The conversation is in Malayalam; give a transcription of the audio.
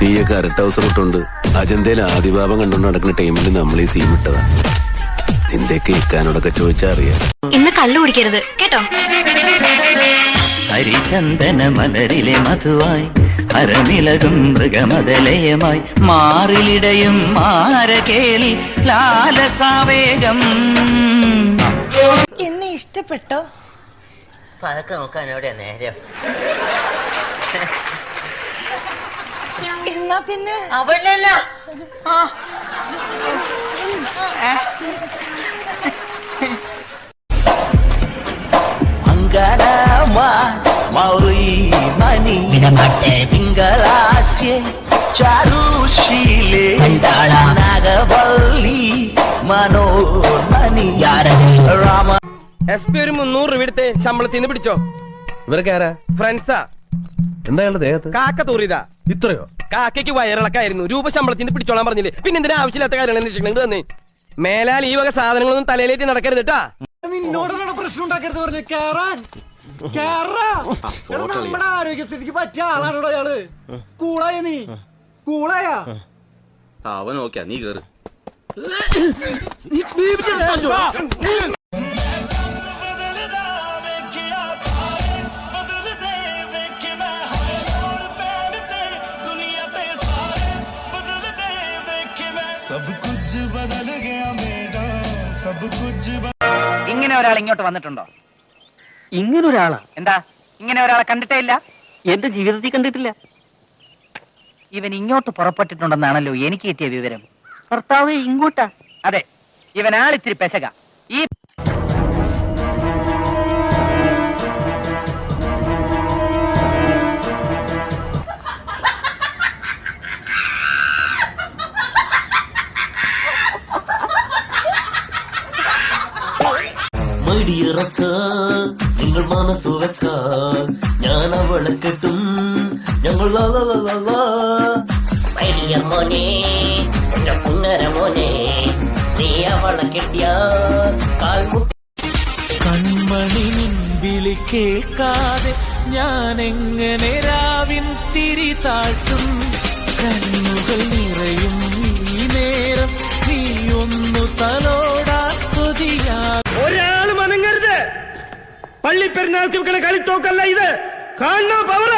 നീയൊക്കെ അരട്ട ഹൗസ് ഇട്ടുണ്ട് അജന്തയിൽ ആദിഭാവം കണ്ടുകൊണ്ട് നടക്കുന്ന ടൈമിൽ നമ്മൾ ഈ സീൻ ഇട്ടതാ. നിന്റെയൊക്കെ ഇക്കാനോടൊക്കെ ചോദിച്ചാ അറിയാം. ഇന്ന് കള്ളു കുടിക്കരുത്. കേട്ടോ? ഹരിചന്ദന മലരിലെ മധുവായി ഹരമിളകും മൃഗമതലയമായി മാറിലിടയും മാരകേളി ലാലസാവേഗം. എന്നെ ഇഷ്ടപ്പെട്ടോ? പതൊക്കെ നോക്കാൻ എവിടെയാ നേരം? എന്നാ പിന്നെ? അവനല്ല. മൗറി തിങ്കളാസ്യ ചാരുശീലേ നാഗവല്ലി മനോന്മണി രാമ എസ് പി ഒരു മുന്നൂറ് രൂപ എടുത്ത് ശമ്പളത്തിന്ന് പിടിച്ചോ. ഇവർക്ക് ആരാ? ഫ്രണ്ട്സാ. എന്താ അയാളുടെ ദേഹത്ത് കാക്ക തൂറിയതാ. ഇത്രയോ? കാക്കയ്ക്ക് വയറിളക്കായിരുന്നു രൂപ പിടിച്ചോളാൻ പറഞ്ഞില്ലേ? പിന്നെ എന്തിനാ ആവശ്യമില്ലാത്ത കാര്യങ്ങൾ അന്വേഷിക്കണം? തന്നെ മേലാൽ ഈ വക സാധനങ്ങളൊന്നും തലയിലേറ്റ് നടക്കരുത് കേട്ടാ പ്രശ്നം ഉണ്ടാക്കരുത് പറഞ്ഞു കേറാൻ. നമ്മുടെ ആരോഗ്യസ്ഥിതിക്ക് പറ്റിയ ആളാണോടോ അയാൾ കൂളായ നീ? കൂളായ? അവൻ നോക്കിയാ നീ കേറ്. ഇങ്ങനെ ഒരാൾ ഇങ്ങോട്ട് വന്നിട്ടുണ്ടോ? ഇങ്ങനെ ഒരാളാ എന്താ? ഇങ്ങനെ ഒരാളെ കണ്ടിട്ടേ ഇല്ല? എന്റെ ജീവിതത്തിൽ കണ്ടിട്ടില്ല. ഇവൻ ഇങ്ങോട്ട് പുറപ്പെട്ടിട്ടുണ്ടെന്നാണല്ലോ എനിക്ക് കിട്ടിയ വിവരം. ഭർത്താവ് ഇങ്ങോട്ടാ. അതെ ഇവൻ ആളിത്തിരി പെശക. ഈ മടിയിറച്ച നിങ്ങൾ മനസ്സു വെച്ച ഞാൻ അവളെ കെട്ടും ഞങ്ങൾ. മടിയ മോനെ എന്റെ കുന്നര മോനെ നീ അവളെ കെട്ടിയ കാൽമുട്ടി കൺമണി വിളി കേൾക്കാതെ ഞാൻ എങ്ങനെ രാവിൻ തിരി താഴ്ത്തും കണ്ണുകൾ பள்ளி பெருநாளுக்கு கணக்கு அளித்தோக்கல்ல இது. காணா பவர